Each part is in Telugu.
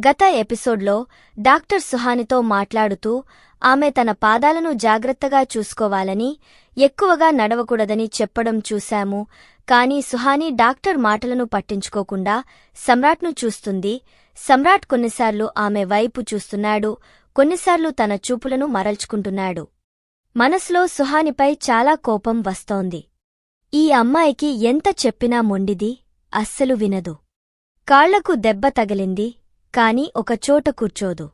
గత ఎపిసోడ్లో డాక్టర్ సుహానితో మాట్లాడుతూ ఆమె తన పాదాలను జాగ్రత్తగా చూసుకోవాలని ఎక్కువగా నడవకూడదని చెప్పడం చూశాము. కాని సుహాని డాక్టర్ మాటలను పట్టించుకోకుండా సమ్రాట్ను చూస్తుంది. సమ్రాట్ కొన్నిసార్లు ఆమె వైపు చూస్తున్నాడు. కొన్నిసార్లు తన చూపులను మరల్చుకుంటున్నాడు. మనసులో సుహానిపై చాలా కోపం వస్తోంది. ఈ అమ్మాయికి ఎంత చెప్పినా మొండిది అస్సలు వినదు. కాళ్ళకు దెబ్బ తగిలింది కాని ఒకచోట కూర్చోదు.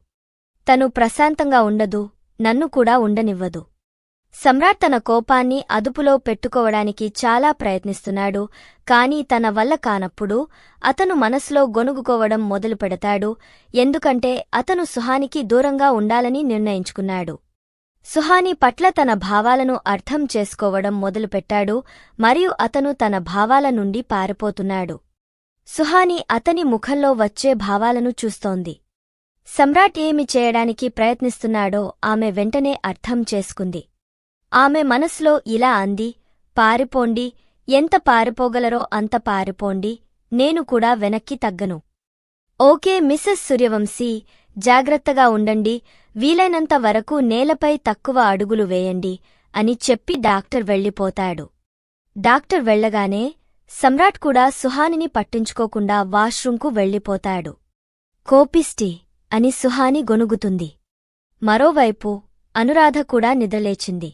తను ప్రశాంతంగా ఉండదు నన్ను కూడా ఉండనివ్వదు. సమ్రాట్ తన కోపాన్ని అదుపులో పెట్టుకోవడానికి చాలా ప్రయత్నిస్తున్నాడు కాని తన వల్ల కానప్పుడు అతను మనసులో గొనుగుకోవడం మొదలు పెడతాడు ఎందుకంటే అతను సుహానికి దూరంగా ఉండాలని నిర్ణయించుకున్నాడు. సుహాని పట్ల తన భావాలను అర్థం చేసుకోవడం మొదలుపెట్టాడు మరియు అతను తన భావాల నుండి పారిపోతున్నాడు. సుహాని అతని ముఖంలో వచ్చే భావాలను చూస్తోంది. సమ్రాట్ ఏమి చేయడానికి ప్రయత్నిస్తున్నాడో ఆమె వెంటనే అర్థం చేసుకుంది. ఆమె మనసులో ఇలా అంది పారిపోండి ఎంత పారిపోగలరో అంత పారిపోండి నేను కూడా వెనక్కి తగ్గను. ఓకే మిస్సెస్ సూర్యవంశీ జాగ్రత్తగా ఉండండి వీలైనంత వరకు నేలపై తక్కువ అడుగులు వేయండి అని చెప్పి డాక్టర్ వెళ్ళిపోతాడు. డాక్టర్ వెళ్ళగానే సమ్రాట్ కూడా సుహానిని పట్టించుకోకుండా వాష్రూంకు వెళ్ళిపోతాడు. కోపిస్టి అని సుహాని గొనుగుతుంది మరోవైపు అనురాధ కూడా నిద్రలేచింది.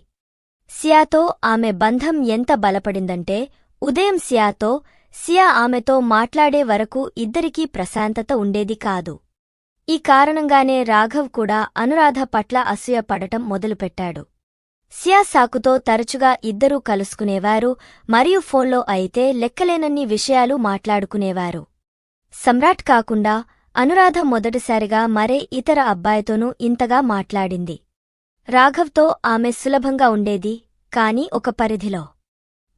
సియాతో ఆమె బంధం ఎంత బలపడిందంటే ఉదయం సియాతో సియా ఆమెతో మాట్లాడే వరకు ఇద్దరికీ ప్రశాంతత ఉండేది కాదు. ఈ కారణంగానే రాఘవ్ కూడా అనురాధ పట్ల అసూయపడటం మొదలుపెట్టాడు. సియా సాకుతో తరచుగా ఇద్దరూ కలుసుకునేవారు మరియు ఫోన్లో అయితే లెక్కలేనన్ని విషయాలు మాట్లాడుకునేవారు. సమ్రాట్ కాకుండా అనురాధ మొదటిసారిగా మరే ఇతర అబ్బాయితోనూ ఇంతగా మాట్లాడింది. రాఘవ్తో ఆమె సులభంగా ఉండేది కాని ఒక పరిధిలో.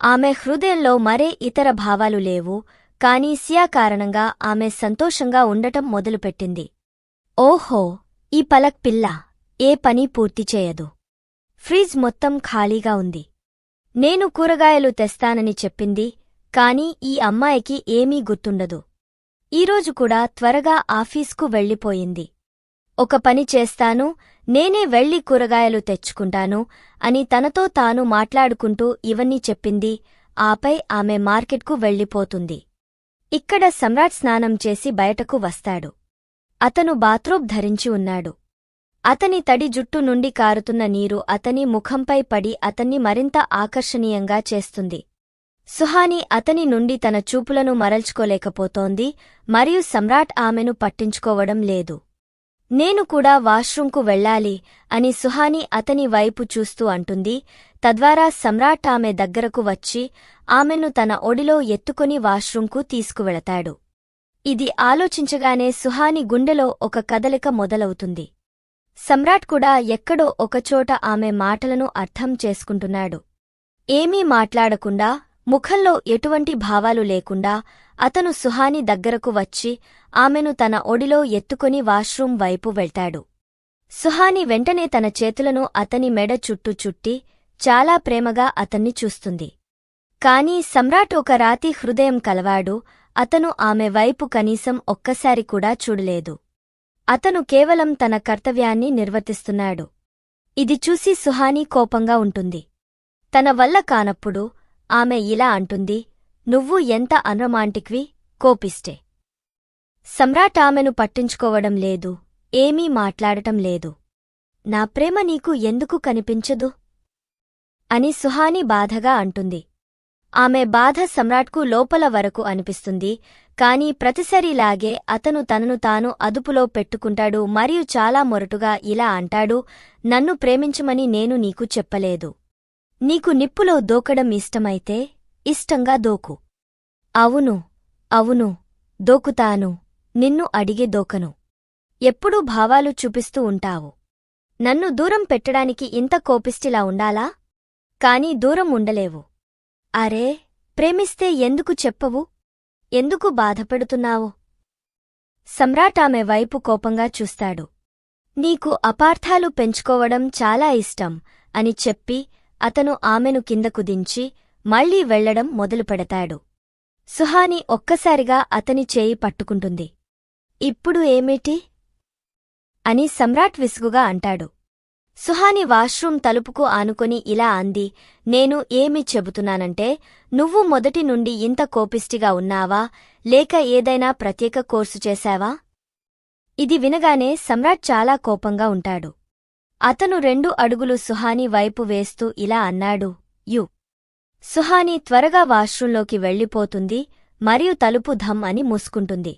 ఆమె హృదయంలో మరే ఇతర భావాలు లేవు కాని సియా కారణంగా ఆమె సంతోషంగా ఉండటం మొదలుపెట్టింది. ఓహో ఈ పలక్ పిల్ల ఏ పని పూర్తి చేయదు. ఫ్రిజ్ మొత్తం ఖాళీగా ఉంది. నేను కూరగాయలు తెస్తానని చెప్పింది కాని ఈ అమ్మాయికి ఏమీ గుర్తుండదు. ఈరోజు కూడా త్వరగా ఆఫీస్కు వెళ్ళిపోయింది. ఒక పని చేస్తాను నేనే వెళ్ళి కూరగాయలు తెచ్చుకుంటాను అని తనతో తాను మాట్లాడుకుంటూ ఇవన్నీ చెప్పింది ఆపై ఆమె మార్కెట్కు వెళ్ళిపోతుంది. ఇక్కడ సమ్రాట్ స్నానం చేసి బయటకు వస్తాడు. అతను బాత్రూబ్ ధరించి ఉన్నాడు. అతని తడి జుట్టు నుండి కారుతున్న నీరు అతని ముఖంపై పడి అతన్ని మరింత ఆకర్షణీయంగా చేస్తుంది. సుహాని అతని నుండి తన చూపులను మరల్చుకోలేకపోతోంది మరియు సమ్రాట్ ఆమెను పట్టించుకోవడం లేదు. నేను కూడా వాష్రూంకు వెళ్ళాలి అని సుహాని అతని వైపు చూస్తూ అంటుంది. తద్వారా సమ్రాట్ ఆమె దగ్గరకు వచ్చి ఆమెను తన ఒడిలో ఎత్తుకుని వాష్రూంకు తీసుకువెళతాడు. ఇది ఆలోచించగానే సుహాని గుండెలో ఒక కదలిక మొదలవుతుంది. సమ్రాట్ కూడా ఎక్కడో ఒకచోట ఆమె మాటలను అర్థం చేసుకుంటున్నాడు. ఏమీ మాట్లాడకుండా ముఖంలో ఎటువంటి భావాలు లేకుండా అతను సుహాని దగ్గరకు వచ్చి ఆమెను తన ఒడిలో ఎత్తుకుని వాష్రూం వైపు వెళ్తాడు. సుహాని వెంటనే తన చేతులను అతని మెడ చుట్టూ చుట్టి చాలా ప్రేమగా అతన్ని చూస్తుంది. కాని సమ్రాట్ ఒక రాతి హృదయం కలవాడు అతను ఆమె వైపు కనీసం ఒక్కసారి కూడా చూడలేదు. అతను కేవలం తన కర్తవ్యాన్ని నిర్వర్తిస్తున్నాడు. ఇది చూసి సుహాని కోపంగా ఉంటుంది. తన వల్ల కానప్పుడు ఆమె ఇలా అంటుంది నువ్వు ఎంత అన్రమాంటిక్వి కోపిస్టే సమ్రాట్ ఆమెను పట్టించుకోవడం లేదు ఏమీ మాట్లాడటం లేదు. నా ప్రేమ నీకు ఎందుకు కనిపించదు అని సుహాని బాధగా అంటుంది. ఆమె బాధ సమ్రాట్కు లోపల వరకు అనిపిస్తుంది కాని ప్రతిసరిలాగే అతను తనను తాను అదుపులో పెట్టుకుంటాడు మరియు చాలా మొరటుగా ఇలా అంటాడు నన్ను ప్రేమించమని నేను నీకు చెప్పలేదు. నీకు నిప్పులో దోకడం ఇష్టమైతే ఇష్టంగా దోకు. అవును అవును దోకుతాను నిన్ను అడిగే దోకను. ఎప్పుడూ భావాలు చూపిస్తూ ఉంటావు. నన్ను దూరం పెట్టడానికి ఇంత కోపిస్టిలా ఉండాలా? కాని దూరం ఉండలేవు. అరే ప్రేమిస్తే ఎందుకు చెప్పవు? ఎందుకు బాధపడుతున్నావు? సమ్రాట్ ఆమె వైపు కోపంగా చూస్తాడు. నీకు అపార్థాలు పెంచుకోవడం చాలా ఇష్టం అని చెప్పి అతను ఆమెను కిందకు దించి మళ్ళీ వెళ్ళడం మొదలుపెడతాడు సుహాని ఒక్కసారిగా అతని చేయి పట్టుకుంటుంది. ఇప్పుడు ఏమిటి అని సమ్రాట్ విసుగుగా అంటాడు. సుహాని వాష్రూమ్ తలుపుకు ఆనుకొని ఇలా అంది నేను ఏమి చెబుతున్నానంటే నువ్వు మొదటి నుండి ఇంత కోపిష్టిగా ఉన్నావా? లేక ఏదైనా ప్రత్యేక కోర్సు చేశావా? ఇది వినగానే సమ్రాట్ చాలా కోపంగా ఉంటాడు. అతను రెండు అడుగులు సుహాని వైపు వేస్తూ ఇలా అన్నాడు యు. సుహాని త్వరగా వాష్రూంలోకి వెళ్ళిపోతుంది మరియు తలుపు ధమ్ అని మూసుకుంటుంది.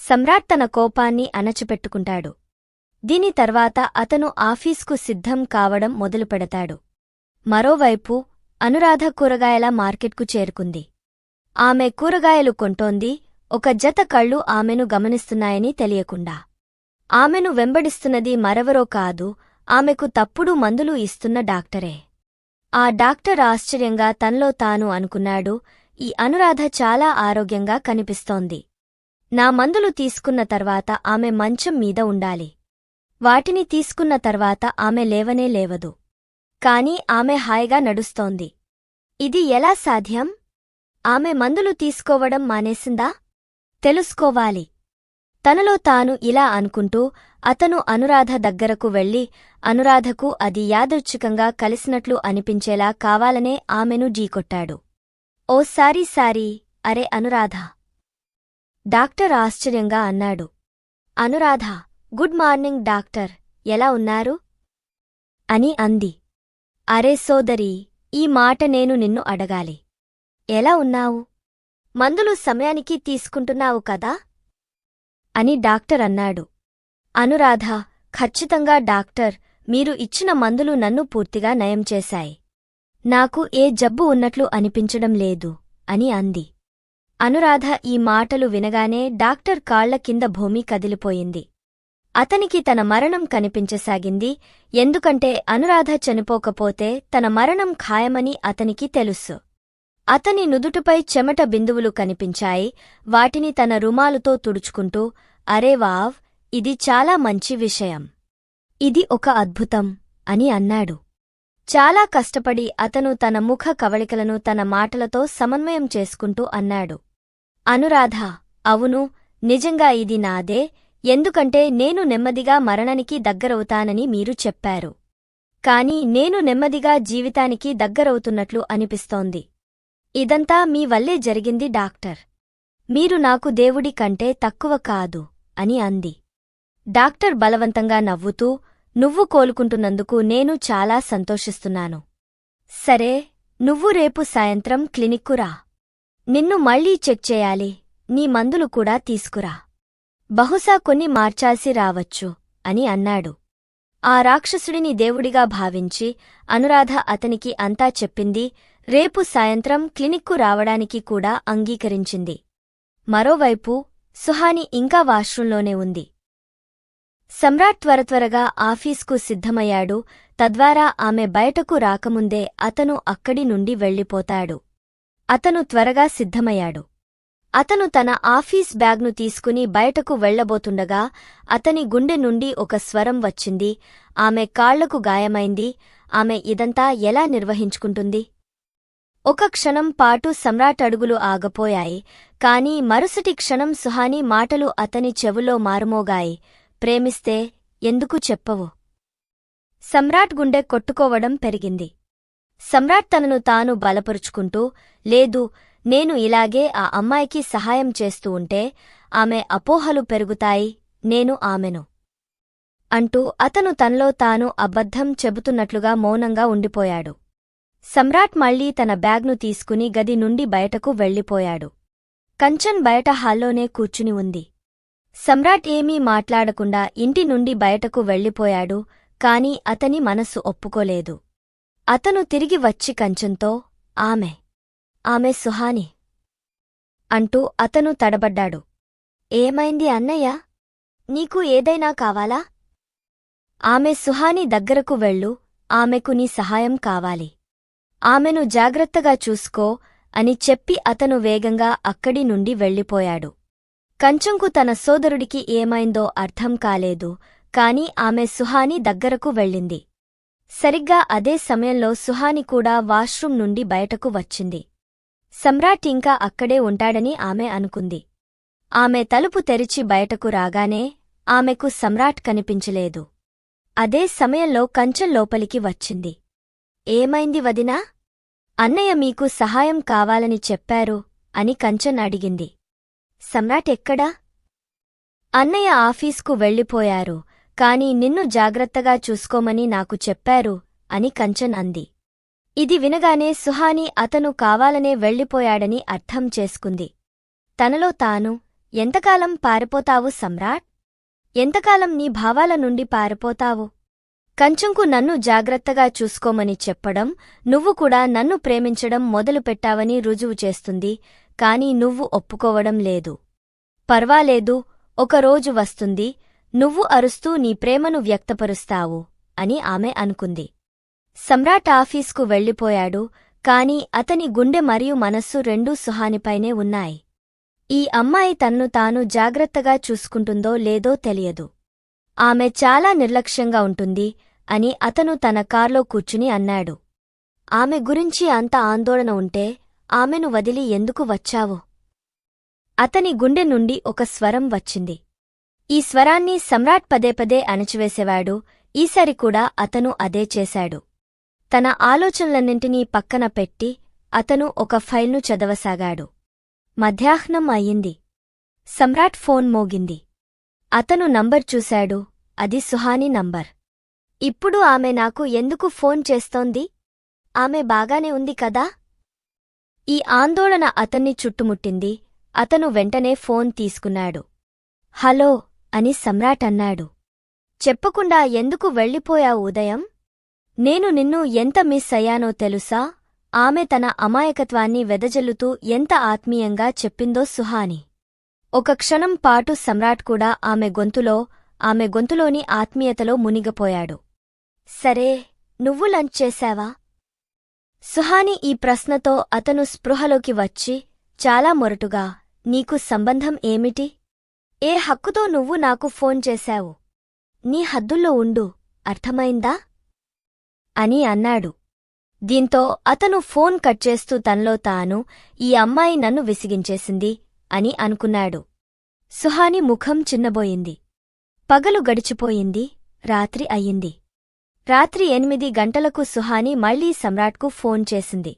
సమ్రాట్ తన కోపాన్ని అణచిపెట్టుకుంటాడు. దీని తర్వాత అతను ఆఫీస్కు సిద్ధం కావడం మొదలుపెడతాడు మరోవైపు అనురాధ కూరగాయల మార్కెట్కు చేరుకుంది. ఆమె కూరగాయలు కొంటోంది ఒక జత కళ్ళు ఆమెను గమనిస్తున్నాయని తెలియకుండా. ఆమెను వెంబడిస్తున్నది మరెవరో కాదు ఆమెకు తప్పుడు మందులు ఇస్తున్న డాక్టరే. ఆ డాక్టర్ ఆశ్చర్యంగా తనలో తాను అనుకున్నాడు ఈ అనురాధ చాలా ఆరోగ్యంగా కనిపిస్తోంది. నా మందులు తీసుకున్న తర్వాత ఆమె మంచం మీద ఉండాలి. వాటిని తీసుకున్న తర్వాత ఆమె లేవనే లేవదు. కాని ఆమె హాయిగా నడుస్తోంది. ఇది ఎలా సాధ్యం? ఆమె మందులు తీసుకోవడం మానేసిందా? తెలుసుకోవాలి. తనలో తాను ఇలా అనుకుంటూ అతను అనురాధ దగ్గరకు వెళ్ళి అనురాధకు అది యాదృచ్ఛికంగా కలిసినట్లు అనిపించేలా కావాలనే ఆమెను ఢీకొట్టాడు. ఓ సారీ సారీ అరే అనురాధ. డాక్టర్ ఆశ్చర్యంగా అన్నాడు. Anuradha good morning doctor. ఎలా ఉన్నారు? అని అంది. అరే సోదరి ఈ మాట నేను నిన్ను అడగాలి. ఎలా ఉన్నావు? మందులు సమయానికి తీసుకుంటున్నావు కదా? అని డాక్టర్ అన్నాడు. అనురాధ ఖచ్చితంగా డాక్టర్ మీరు ఇచ్చిన మందులు నన్ను పూర్తిగా నయం చేశాయి. నాకు ఏ జబ్బు ఉన్నట్లు అనిపించడం లేదు అని అంది. అనురాధ ఈ మాటలు వినగానే డాక్టర్ కాళ్ళ కింద భూమి కదిలిపోయింది. అతనికి తన మరణం కనిపించసాగింది. ఎందుకంటే అనురాధ చనిపోకపోతే తన మరణం ఖాయమని అతనికి తెలుసు. అతని నుదుటిపై చెమట బిందువులు కనిపించాయి. వాటిని తన రుమాలుతో తుడుచుకుంటూ అరే వావ్ ఇది చాలా మంచి విషయం. ఇది ఒక అద్భుతం అని అన్నాడు. చాలా కష్టపడి అతను తన ముఖ కవళికలను తన మాటలతో సమన్వయం చేసుకుంటూ అన్నాడు. అనురాధ అవును నిజంగా ఇది నాదే. ఎందుకంటే నేను నెమ్మదిగా మరణానికి దగ్గరవుతానని మీరు చెప్పారు. కాని నేను నెమ్మదిగా జీవితానికి దగ్గరవుతున్నట్లు అనిపిస్తోంది. ఇదంతా మీ వల్లే జరిగింది డాక్టర్. మీరు నాకు దేవుడి కంటే తక్కువ కాదు అని అంది. డాక్టర్ బలవంతంగా నవ్వుతూ నువ్వు కోలుకుంటున్నందుకు నేను చాలా సంతోషిస్తున్నాను. సరే నువ్వు రేపు సాయంత్రం క్లినిక్కురా నిన్ను మళ్ళీ చెక్ చేయాలి నీ మందులు కూడా తీసుకురా. బహుశా కొన్ని మార్చాల్సి రావచ్చు అని అన్నాడు. ఆ రాక్షసుడిని దేవుడిగా భావించి అనురాధ అతనికి అంతా చెప్పింది రేపు సాయంత్రం క్లినిక్కు రావడానికి కూడా అంగీకరించింది. మరోవైపు సుహాని ఇంకా వాష్రూంలోనే ఉంది. సమ్రాట్ త్వరత్వరగా ఆఫీస్కు సిద్ధమయ్యాడు తద్వారా ఆమె బయటకు రాకముందే అతను అక్కడి నుండి వెళ్ళిపోతాడు. అతను త్వరగా సిద్ధమయ్యాడు. అతను తన ఆఫీస్ బ్యాగ్ను తీసుకుని బయటకు వెళ్ళబోతుండగా అతని గుండె నుండి ఒక స్వరం వచ్చింది. ఆమె కాళ్ళకు గాయమైంది. ఆమె ఇదంతా ఎలా నిర్వహించుకుంటుంది? ఒక క్షణం పాటు సమ్రాట్ అడుగులు ఆగపోయాయి. కాని మరుసటి క్షణం సుహాని మాటలు అతని చెవులో మారుమోగాయి. ప్రేమిస్తే ఎందుకు చెప్పవు? సమ్రాట్ గుండె కొట్టుకోవడం పెరిగింది. సమ్రాట్ తనను తాను బలపరుచుకుంటూ లేదు నేను ఇలాగే ఆ అమ్మాయికి సహాయం చేస్తూ ఉంటే ఆమె అపోహలు పెరుగుతాయి నేను ఆమెను. అంటూ అతను తనలో తాను అబద్ధం చెబుతున్నట్లుగా మౌనంగా ఉండిపోయాడు. సమ్రాట్ మళ్ళీ తన బ్యాగ్ను తీసుకుని గది నుండి బయటకు వెళ్ళిపోయాడు. కంచన్ బయట హాల్లోనే కూర్చుని ఉంది. సమ్రాట్ ఏమీ మాట్లాడకుండా ఇంటి నుండి బయటకు వెళ్ళిపోయాడు కాని అతని మనస్సు ఒప్పుకోలేదు. అతను తిరిగి వచ్చి కంచంతో ఆమె ఆమె సుహాని. అంటూ అతను తడబడ్డాడు. ఏమైంది అన్నయ్య? నీకు ఏదైనా కావాలా? ఆమె సుహాని దగ్గరకు వెళ్ళు ఆమెకు నీ సహాయం కావాలి. ఆమెను జాగ్రత్తగా చూసుకో అని చెప్పి అతను వేగంగా అక్కడి నుండి వెళ్ళిపోయాడు. కంచంకు తన సోదరుడికి ఏమైందో అర్థం కాలేదు కాని ఆమె సుహాని దగ్గరకు వెళ్ళింది. సరిగ్గా అదే సమయంలో సుహాని కూడా వాష్రూం నుండి బయటకు వచ్చింది. సమ్రాట్ ఇంకా అక్కడే ఉంటాడని ఆమె అనుకుంది. ఆమె తలుపు తెరిచి బయటకు రాగానే ఆమెకు సమ్రాట్ కనిపించలేదు. అదే సమయంలో కంచెం లోపలికి వచ్చింది. ఏమైంది వదినా? అన్నయ్య మీకు సహాయం కావాలని చెప్పారు అని కంచన్ అడిగింది. సమ్రాట్ ఎక్కడా? అన్నయ్య ఆఫీస్కు వెళ్ళిపోయారు కాని నిన్ను జాగ్రత్తగా చూసుకోమని నాకు చెప్పారు అని కంచన్ అంది. ఇది వినగానే సుహాని అతను కావాలనే వెళ్ళిపోయాడని అర్థం చేసుకుంది. తనలో తాను ఎంతకాలం పారిపోతావు సమ్రాట్? ఎంతకాలం నీ భావాల నుండి పారిపోతావు? కంచంకు నన్ను జాగ్రత్తగా చూసుకోమని చెప్పడం నువ్వు కూడా నన్ను ప్రేమించడం మొదలుపెట్టావని రుజువు చేస్తుంది కాని నువ్వు ఒప్పుకోవడం లేదు. పర్వాలేదు ఒకరోజు వస్తుంది నువ్వు అరుస్తూ నీ ప్రేమను వ్యక్తపరుస్తావు అని ఆమె అనుకుంది. సమ్రాట్ ఆఫీస్కు వెళ్ళిపోయాడు కాని అతని గుండె మరియు మనస్సు రెండూ సుహానిపైనే ఉన్నాయి. ఈ అమ్మాయి తన్ను తాను జాగ్రత్తగా చూసుకుంటుందో లేదో తెలియదు. ఆమె చాలా నిర్లక్ష్యంగా ఉంటుంది అని అతను తన కార్లో కూర్చుని అన్నాడు. ఆమె గురించి అంత ఆందోళన ఉంటే ఆమెను వదిలి ఎందుకు వచ్చావు? అతని గుండె నుండి ఒక స్వరం వచ్చింది. ఈ స్వరాన్ని సమ్రాట్ పదే పదే అణచివేసేవాడు ఈసారి కూడా అతను అదే చేశాడు. తన ఆలోచనలన్నింటినీ పక్కన పెట్టి అతను ఒక ఫైల్ను చదవసాగాడు. మధ్యాహ్నం అయ్యింది. సమ్రాట్ ఫోన్ మోగింది. అతను నంబర్ చూశాడు. అది సుహాని నంబర్. ఇప్పుడు ఆమె నాకు ఎందుకు ఫోన్ చేస్తోంది? ఆమె బాగానే ఉంది కదా? ఈ ఆందోళన అతన్ని చుట్టుముట్టింది. అతను వెంటనే ఫోన్ తీసుకున్నాడు. హలో అని సమ్రాట్ అన్నాడు. చెప్పకుండా ఎందుకు వెళ్ళిపోయావు ఉదయం? నేను నిన్ను ఎంత మిస్ అయ్యానో తెలుసా? ఆమె తన అమాయకత్వాన్ని వెదజల్లుతూ ఎంత ఆత్మీయంగా చెప్పిందో సుహాని. ఒక క్షణం పాటు సమ్రాట్ కూడా ఆమె గొంతులో ఆమె గొంతులోని ఆత్మీయతలో మునిగిపోయాడు. సరే నువ్వు లంచ్ చేశావా? సుహాని ఈ ప్రశ్నతో అతను స్పృహలోకి వచ్చి చాలా మొరటుగా నీకు సంబంధం ఏమిటి? ఏ హక్కుతో నువ్వు నాకు ఫోన్ చేశావు? నీ హద్దుల్లో ఉండు అర్థమైందా? అని అన్నాడు. దీంతో అతను ఫోన్ కట్ చేస్తూ తనలో తాను ఈ అమ్మాయి నన్ను విసిగించేసింది అని అనుకున్నాడు. సుహాని ముఖం చిన్నబోయింది. పగలు గడిచిపోయింది రాత్రి అయ్యింది. రాత్రి ఎనిమిది గంటలకు సుహాని మళ్ళీ సమ్రాట్కు ఫోన్ చేసింది.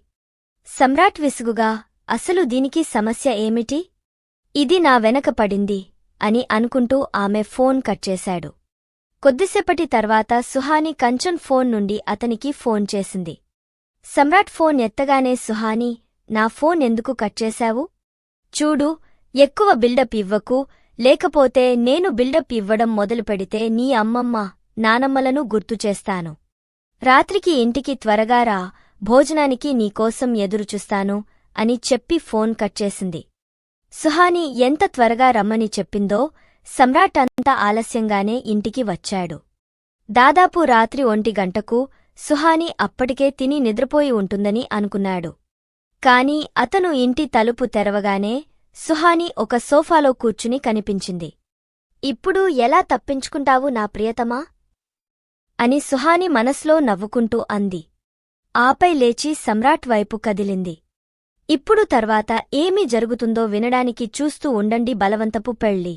సమ్రాట్ విసుగుగా అసలు దీనికి సమస్య ఏమిటి? ఇది నా వెనక పడింది అని అనుకుంటూ ఆమె ఫోన్ కట్ చేశాడు. కొద్దిసేపటి తర్వాత సుహాని కంచన్ ఫోన్ నుండి అతనికి ఫోన్ చేసింది. సమ్రాట్ ఫోన్ ఎత్తగానే సుహాని నా ఫోన్ ఎందుకు కట్ చేశావు? చూడు ఎక్కువ బిల్డప్ ఇవ్వకు లేకపోతే నేను బిల్డప్ ఇవ్వడం మొదలుపెడితే నీ అమ్మమ్మ నానమ్మలను గుర్తుచేస్తాను రాత్రికి ఇంటికి త్వరగా రా భోజనానికి నీకోసం ఎదురుచూస్తాను అని చెప్పి ఫోన్ కట్ చేసింది. సుహాని ఎంత త్వరగా రమ్మని చెప్పిందో సమ్రాట్ అంతా ఆలస్యంగానే ఇంటికి వచ్చాడు. దాదాపు రాత్రి ఒంటి గంటకు సుహాని అప్పటికే తిని నిద్రపోయి ఉంటుందని అనుకున్నాడు. కాని అతను ఇంటి తలుపు తెరవగానే సుహాని ఒక సోఫాలో కూర్చుని కనిపించింది. ఇప్పుడు ఎలా తప్పించుకుంటావు నా ప్రియతమా అని సుహాని మనస్లో నవ్వుకుంటూ అంది. ఆపై లేచి సమ్రాట్ వైపు కదిలింది. ఇప్పుడు తర్వాత ఏమి జరుగుతుందో వినడానికి చూస్తూ ఉండండి బలవంతపు పెళ్ళి.